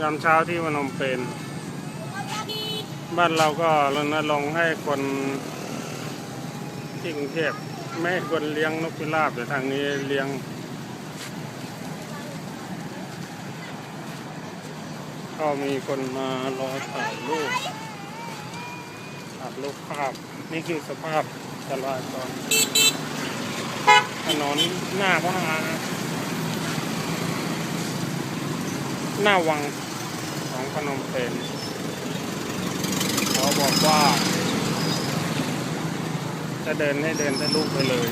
ยามเช้าที่พนมเปญบ้านเราก็รณรงค์ให้คนที่กรุงเทพไม่ให้คนเลี้ยงนกพิราบแต่ทางนี้เลี้ยง ก็มีคนมารอถ่ายรูปถ่ายรูปภาพ นี่คือสภาพจราจรถนนหน้าพระอาหน้าวัง ของพนมเปญเขาบอกว่า จะเดินให้เดินทะลุไปเลย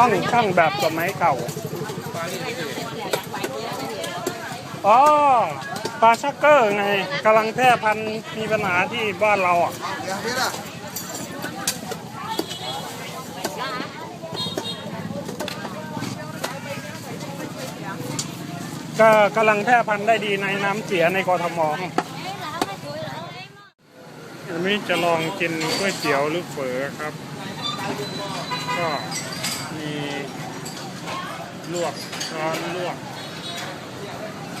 ช่องช่องแบบสมัยเก่าอ๋อปลาชักเกอร์ไงกำลังแพร่พันธุ์มีปัญหาที่บ้านเราอะก็กำลังแพร่พันธุ์ได้ดีในน้ำเสียในกรทมอันนี้จะลองกินก๋วยเตี๋ยวหรือเฝอครับ ก็ ลวกช้อนลวก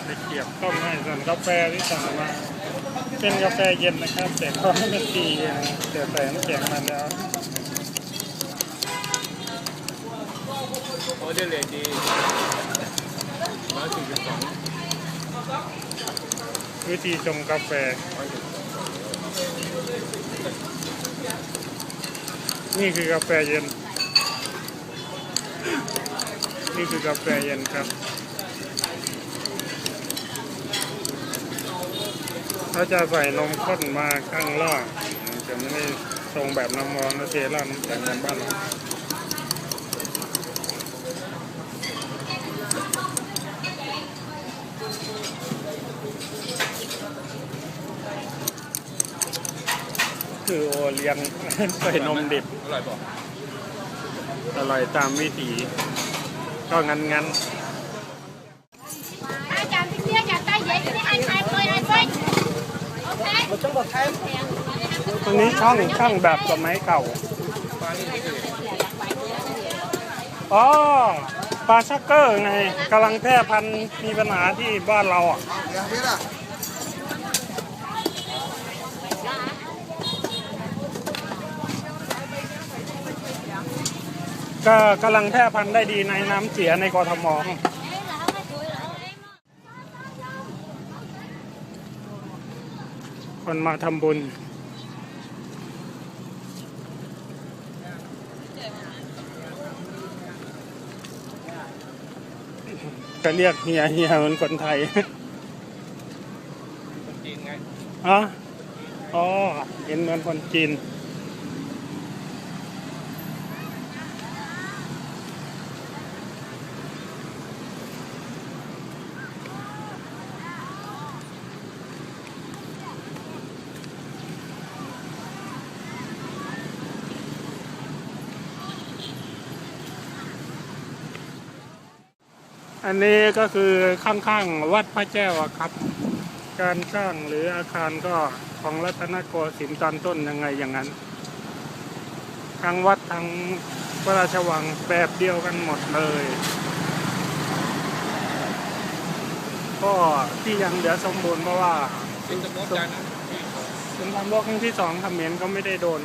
ตะเกียบต้มให้ส่วนกาแฟที่สั่งมาเป็นกาแฟเย็นนะครับแต่ก็ไม่เป็นตีนะแต่ใส่น้ำแข็งมาแล้วโอเดเลดีร้อยสี่สิบสองวิธีชงกาแฟนี่คือกาแฟเย็น นี่คือกาแฟเย็นครับ ถ้าจะใส่นมข้นมาข้างล่างจะไม่ได้ชงแบบน้ำร้อนนะเทล่าน้ำแข็งเหมือนบ้านเราคือโอเลี้ยงใส่นมดิบอร่อยบอก อร่อยตามวิถีก็งั้นงั้น hai chàng thanh niên nhà tay giấy cái anh hai mươi hai mươi ok ตรงนี้ช่องช่องแบบสมัยเก่าอ๋อปลาชักเกอร์ไงกำลังแพร่พันธุ์มีปัญหาที่บ้านเราอะ ก็กำลังแพร่พันธุ์ได้ดีในน้ำเสียในกรทมคนมาทำบุญจะเรียกเฮียเฮียเหมือนคนไทยคนจีนไงอ๋ออ๋อเห็นเหมือนคนจีน อันนี้ก็คือข้างๆวัดพระแก้วครับ การสร้างหรืออาคารก็ของรัตนโกสินทร์ตอนต้นยังไงอย่างนั้นทั้งวัดทั้งพระราชวังแบบเดียวกันหมดเลย ก็ที่ยังเหลือสมบูรณ์เพราะว่าเป็นสมมติการนะสงครามโลกครั้งที่สองเขมรก็ไม่ได้โดน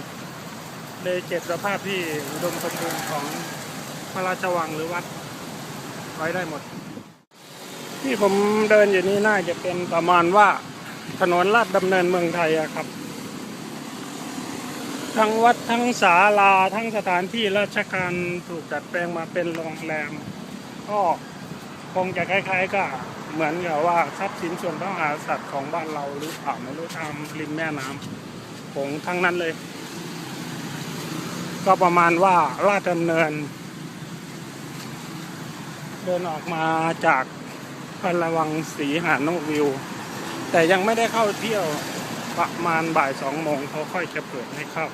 เลยเก็บสภาพที่อุดมสมบูรณ์ของพระราชวังหรือวัด ไว้ได้หมด ที่ผมเดินอยู่นี่น่าจะเป็นประมาณว่าถนนลาดดำเนินเมืองไทยอะครับ ทั้งวัดทั้งศาลาทั้งสถานที่ราชการถูกดัดแปลงมาเป็นโรงแรม ก็คงจะคล้ายๆกับเหมือนกับว่าทรัพย์สินส่วนพระมหากษัตริย์ของบ้านเราหรือเปล่าไม่รู้ตามริมแม่น้ำผงทั้งนั้นเลย ก็ประมาณว่าลาดดำเนิน เดินออกมาจากพระวังสีหาดนกวิว แต่ยังไม่ได้เข้าเที่ยวประมาณบ่ายสองโมงเขาค่อยจะเปิดให้เข้า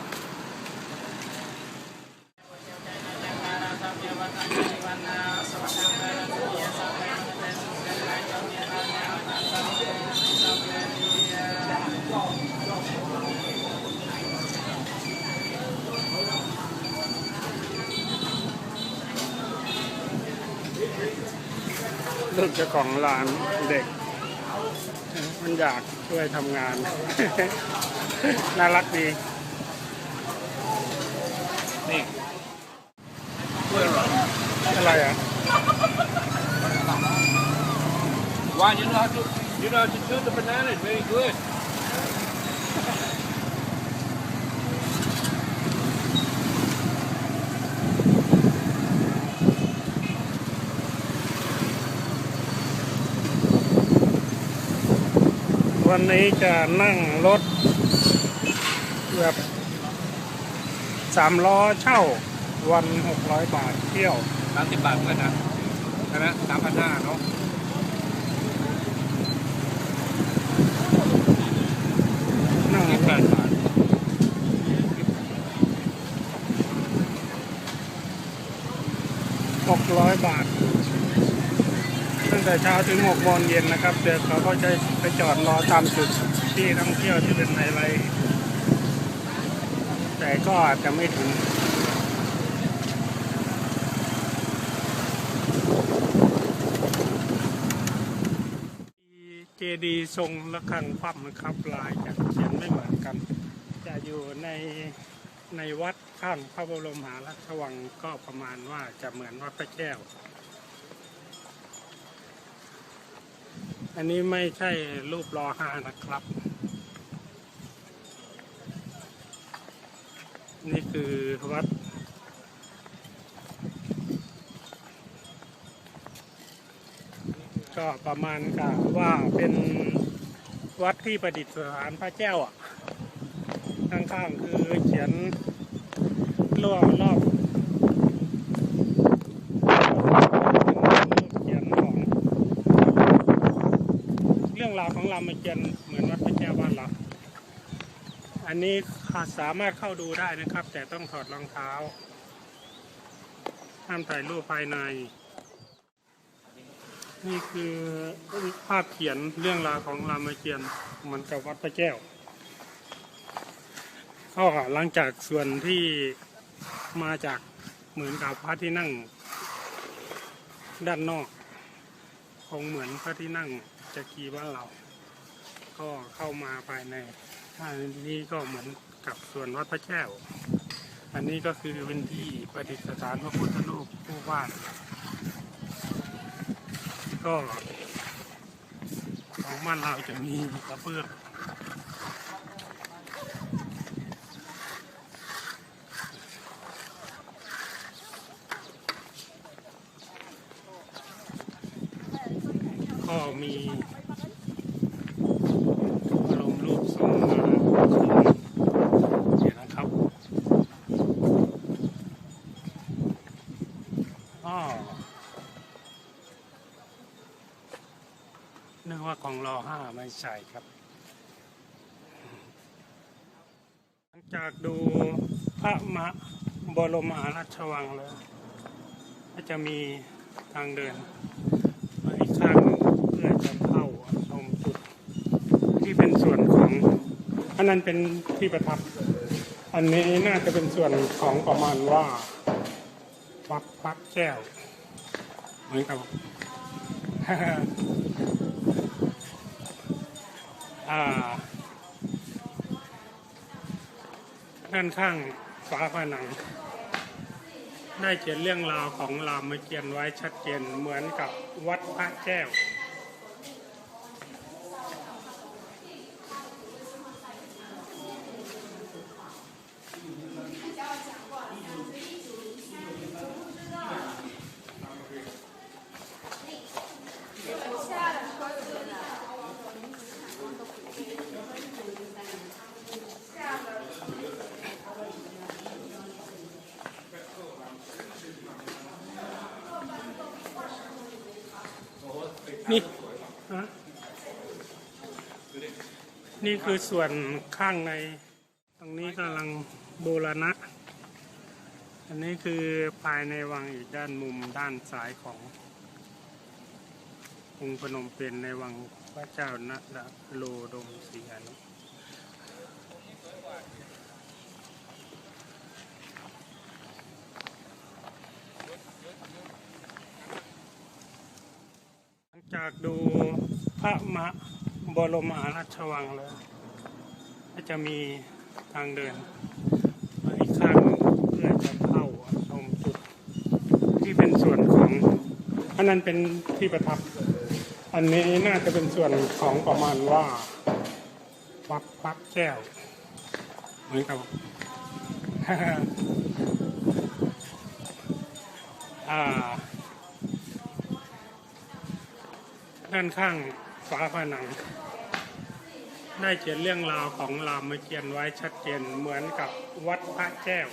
เจ้าของร้านเด็ก มันอยากช่วยทำงาน น่ารักดี นี่กล้วยอร่อยอะไรอะ Why you know how to you know how to chew the banana? It's very good. วันนี้จะนั่งรถแบบสามล้อเช่าวันหกร้อยบาทเที่ยวสามสิบบาทเพื่อนนะใช่ไหมสามพันห้าเนาะนั่งยี่สิบแปดบาทหกร้อยบาท ตั้งแต่เช้าถึงหกโมงเย็นนะครับ เดี๋ยวเขาก็จะไปจอดรอตามจุดที่ท่องเที่ยวที่เป็นไฮไลท์แต่ก็อาจจะไม่ถึงเจดีย์ทรงระฆังคว่ำนะครับ ลายจะเขียนไม่เหมือนกัน จะอยู่ในในวัดข้างพระบรมหาราชวังก็ประมาณว่าจะเหมือนวัดพระแก้ว อันนี้ไม่ใช่รูปรอห้านะครับ นี่คือวัดก็ประมาณกับว่าเป็นวัดที่ประดิษฐานพระแก้วอะ ข้างๆคือเขียนรอบรอบเขียนของเราวของรามเกียรติเหมือนวัดพระแก้วบ้านเราอันนี้สามารถเข้าดูได้นะครับ แต่ต้องถอดรองเท้าห้ามถ่ายรูปภายใน นี่คือภาพเขียนเรื่องราวของรามเกียรติเหมือนกับวัดพระแก้วก็หลังจากส่วนที่มาจากเหมือนกับพระที่นั่ง ด้านนอกคงเหมือนพระที่นั่งจักรีบ้านเรา ก็เข้ามาภายในอันนี้ก็เหมือนกับส่วนวัดพระแก้ว อันนี้ก็คือเป็นที่ประดิษฐานพระพุทธรูปผู้วาดก็ของบ้านเราจะมีกระเบื้องก็มีอารมณ์รูปทรงมาเดี๋ยวนะครับอ้อนึกว่าของรอ ห้าไม่ใช่ครับ หลังจากดูพระมหาบรมมหาราชวังแล้วก็จะมีทางเดินมาอีกข้างเพื่อจะเข้าชมจุด ที่เป็นส่วนของ อันนั้นเป็นที่ประทับ อันนี้น่าจะเป็นส่วนของประมาณว่าวัดพักแก้วเหมือนกับ ด้านข้างฝาผนัง ได้เขียนเรื่องราวของรามเกียรติ์ไว้ชัดเจนเหมือนกับวัดพระแก้ว นี่คือส่วนข้างใน ตรงนี้กำลังบูรณะ อันนี้คือภายในวังอีกด้านมุมด้านซ้ายขององค์พนมเปญในวังพระเจ้านะดโลดมศรีอนุหลังจากดูพระมหา บรมมหาราชวังแล้วก็จะมีทางเดินมาอีกข้างเพื่อจะเข้าชมจุด ที่เป็นส่วนของอันนั้นเป็นที่ประทับ อันนี้น่าจะเป็นส่วนของประมาณว่าวัดพระแก้วเหมือนกับอ่าด้านข้างฝาผนัง ได้เขียนเรื่องราวของรามเกียรติ์ไว้ชัดเจนเหมือนกับวัดพระแก้ว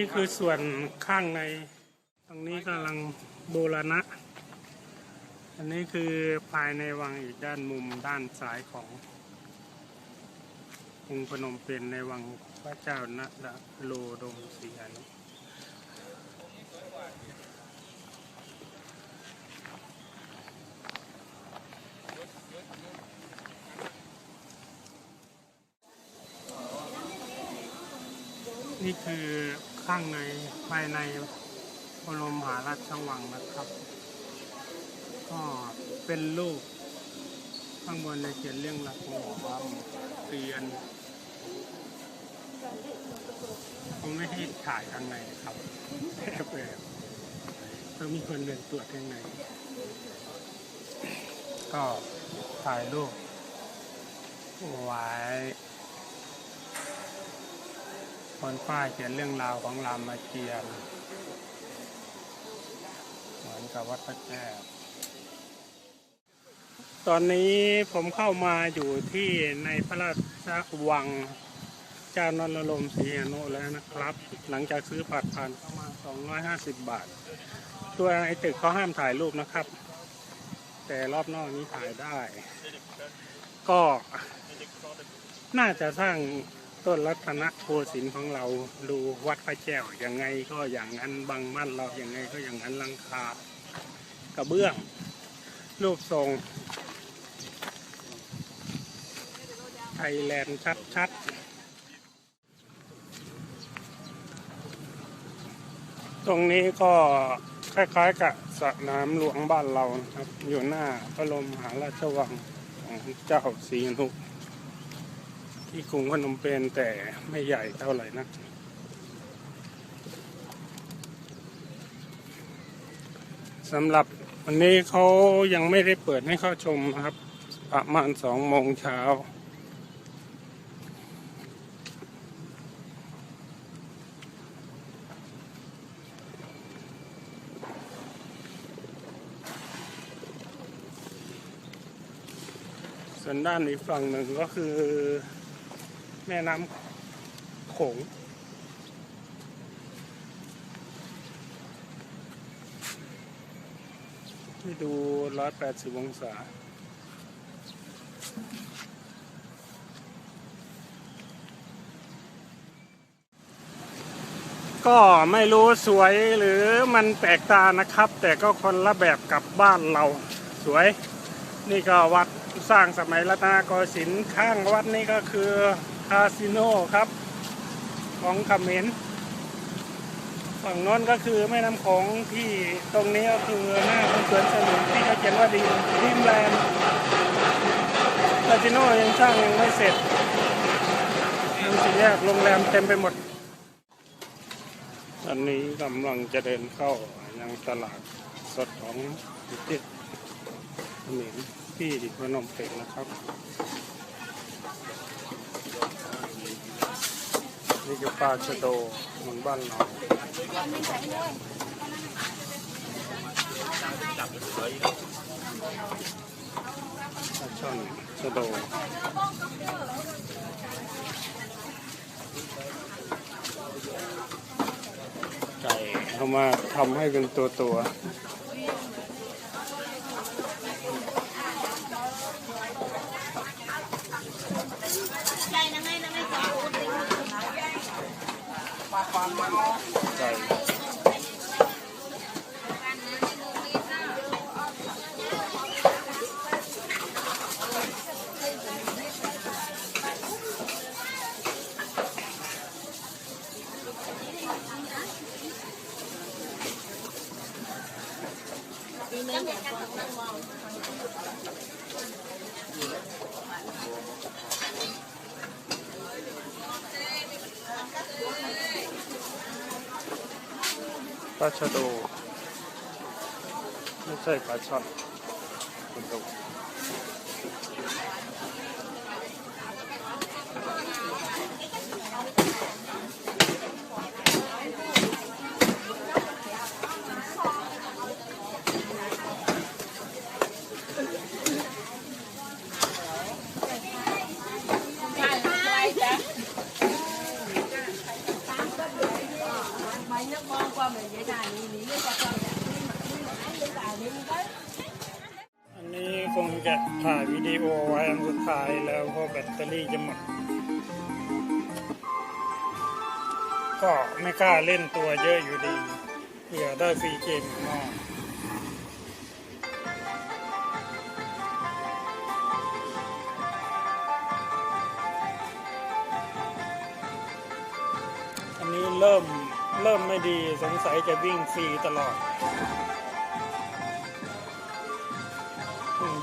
นี่คือส่วนข้างใน ตรงนี้กำลังบูรณะ อันนี้คือภายในวังอีกด้านมุมด้านซ้ายขององค์พนมเปญในวังพระเจ้านะดะโลดมศรีอนุนี่คือ ข้างในภายในบรมมหาราชวังนะครับ ก็เป็นรูปข้างบนในเขียนเรื่องหลักของความเรียนผมไม่ให้ถ่ายข้างในครับแค่แบบต้องมีคนเดินตรวจข้างใน ก็ถ่ายรูปไว้ บนป้ายเขียนเรื่องราวของรามเกียรติเหมือนกับวัดพระแก้วตอนนี้ผมเข้ามาอยู่ที่ในพระราชวังเจ้านรลมศรีอนุแล้วนะครับ หลังจากซื้อบัตรผ่านเข้ามา 250 บาท ตัวในตึกเขาห้ามถ่ายรูปนะครับ แต่รอบนอกนี้ถ่ายได้ ก็น่าจะสร้าง ต้นรัตนโกสินทร์ของเราดูวัดพระแก้วยังไงก็อย่างนั้นบางมั่นเราอย่างไงก็อย่างนั้นลังคากระเบื้อง รูปทรงไทยแลนด์ชัดๆ ตรงนี้ก็คล้ายๆกับสนามหลวงบ้านเรานะครับ อยู่หน้าพระบรมหาราชวังของเจ้าศรีนุก ที่กรุงพนมเปญแต่ไม่ใหญ่เท่าไหร่นะสำหรับวันนี้เขายังไม่ได้เปิดให้เข้าชมนะครับ ประมาณสองโมงเช้าส่วนด้านอีกฝั่งหนึ่งก็คือ แม่น้ำโขงที่ดู 180 องศาก็ไม่รู้สวยหรือมันแปลกตานะครับ แต่ก็คนละแบบกับบ้านเราสวย นี่ก็วัดสร้างสมัยรัตนโกสินทร์ข้างวัดนี่ก็คือ คาสิโนครับ ของขมรฝั่งน้นก็คือแม่น้ำโขงที่ตรงนี้ก็คือหน้าของสวนสนุนที่เขาเขียนว่าดีดีมแลนด์คาสิโนยังสร้างยังไม่เสร็จดูสิแยกโรงแรมเต็มไปหมด ตอนนี้กำลังจะเดินเข้ายังตลาดสดของประเทศเขมรที่ดิพนมเปญนะครับ นี่คือปลาชะโดเหมือนบ้านเราปลาช่อนชะโดไก่เอามาทำให้เป็นตัวตัว ๆไก่ปลาชะโดไม่ใช่ปลาช่อนชะโดอันนี้คงจะถ่ายวิดีโอไายแล้วเพราะแบตเตอรี่จะหมด ก็ไม่กล้าเล่นตัวเยอะอยู่ดีเผื่อได้ฟรีเกมอีกหม้ออันนี้เริ่มเริ่มไม่ดีสงสัยจะวิ่งฟรีตลอด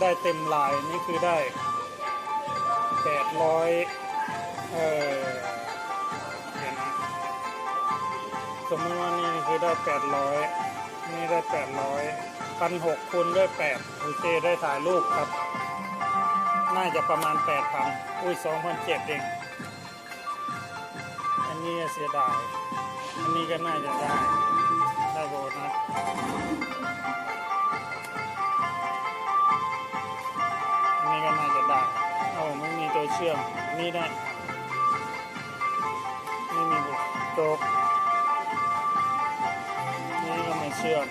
ได้เต็มลายนี่คือได้ แปดร้อยเออเดี๋ยวนะสมมติว่านี่คือได้แปดร้อยนี่ได้แปดร้อยพันหกคูณด้วยแปดโอเคได้ถ่ายรูปครับ น่าจะประมาณแปดพันอุ้ยสองพันเจ็ดเองอันนี้เสียดาย อันนี้ก็น่าจะได้ ได้โบนัส เอาไม่มีตัวเชื่อมนี่ได้ไม่มีโจกนี่ก็ไม่เชื่อม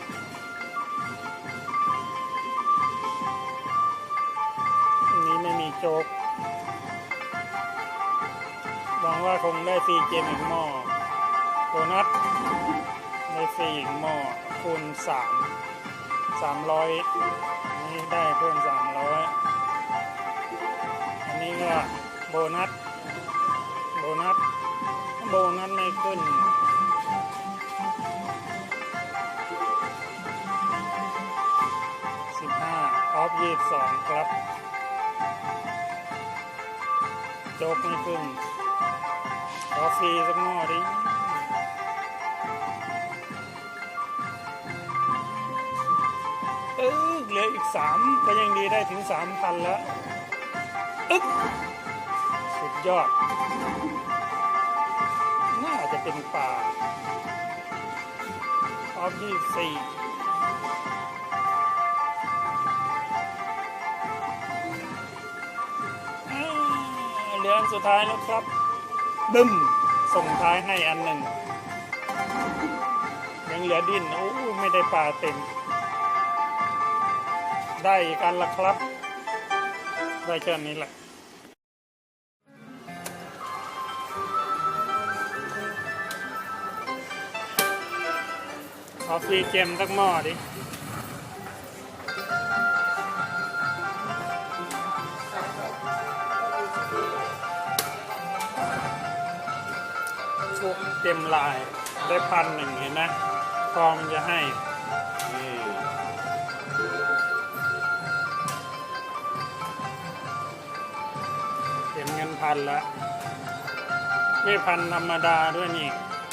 อันนี้ไม่มีโจ๊กหวังว่าคงได้ฟรีเกมอีกหม้อโบนัสได้ฟรีอีกหม้อคูณสามสามร้อยนี่ได้เพิ่มสามร้อย อันนี้ก็โบนัส โบนัส โบนัสไม่ขึ้นสิบห้าออฟยี่สองครับโจ๊กไม่ขึ้นขอฟรีสักหม้อดิเออเหลืออีกสามก็ยังดีได้ถึงสามพันแล้ว อึ๊บสุดยอด น่าจะเป็นป่าออฟยี่สี่เหลืออันสุดท้ายแล้วครับ บึ้ม ส่งท้ายให้อันหนึ่ง ยังเหลือดินโอ้ไม่ได้ปลาเต็ม ได้กันละครับ ได้แค่นี้แหละขอฟรีเกมสักหม้อดิฟุกเต็มลายได้พันหนึ่งเห็นนะพอมันจะให้ นเงินพันแล้วไม่พันธรรมดาด้วยนี่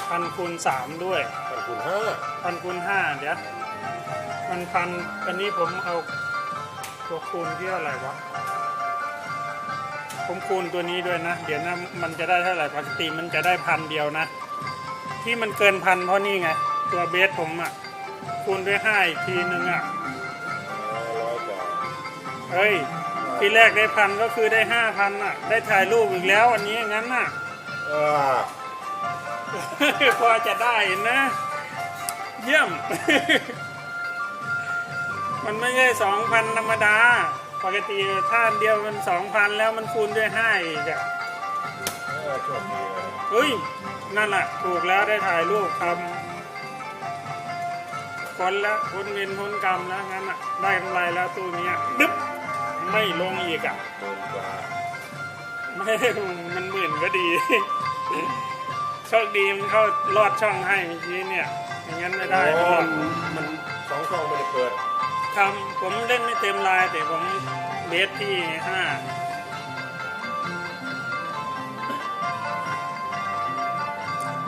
พันคูณสามด้วยขอบคุณห้าพันคูณห้าเดี๋ยวมันพันอันนี้ผมเอาตัวคูณที่อะไรวะคูผมคูณตัวนี้ด้วยนะ เดี๋ยวนะมันจะได้เท่าไหร่ปกติมันจะได้พันเดียวนะ ที่มันเกินพันเพราะนี่ไง ตัวเบสผมอะ คูณด้วยห้าอีกทีนึงอะร้อยกว่าเฮ้ย ทีแรกได้พันก็คือได้ห้าพันอะ ได้ถ่ายรูปอีกแล้วอันนี้งั้นน่ะเออพอจะได้นะ เยี่ยม มันไม่ใช่สองพันธรรมดา ปกติถ้าอันเดียวมันสองพันแล้วมันคูณด้วยห้าอีกอะเออโชคดีเลยเฮ้ย นั่นแหละถูกแล้วได้ถ่ายรูปทำคนละพ้นเวรพ้นกรรมแล้วงั้นอะ ได้กำไรแล้วตู้เนี้ยดึ๊บ ไม่ลงอีกอะหมื่นกว่าไม่มันหมื่นก็ดี โชคดีมันเข้าลอดช่องให้เมื่อกี้เนี่ยอย่างนั้นไม่ได้โอ้ไม่รอดมันสองช่องไม่ได้เปิดทำผมเล่นไม่เต็มลายแต่ผมเบสที่ห้า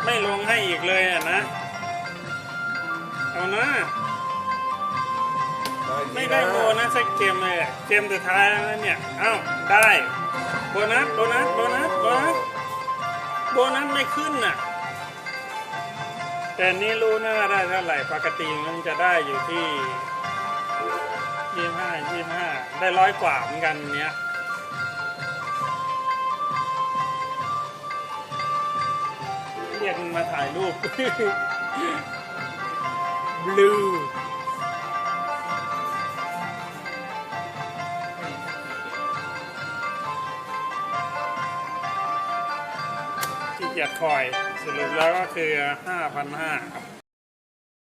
ไม่ลงให้อีกเลยอะนะ เอานะ ไม่ได้โบนัสสักเกมเลยอะเกมสุดท้ายแล้วนะเนี่ยอ้าวได้โบนัสโบนัสโบนัสโบนัสโบนัสไม่ขึ้นน่ะ แต่นี่รู้นะว่าได้เท่าไหร่ปกติมันจะได้อยู่ที่ยี่ห้ายี่ห้าได้ร้อยกว่าเหมือนกันเนี้ยเรียกมันมาถ่ายรูปบลู ที่เกียจคอยสรุปแล้วก็คือ 5,500ครับ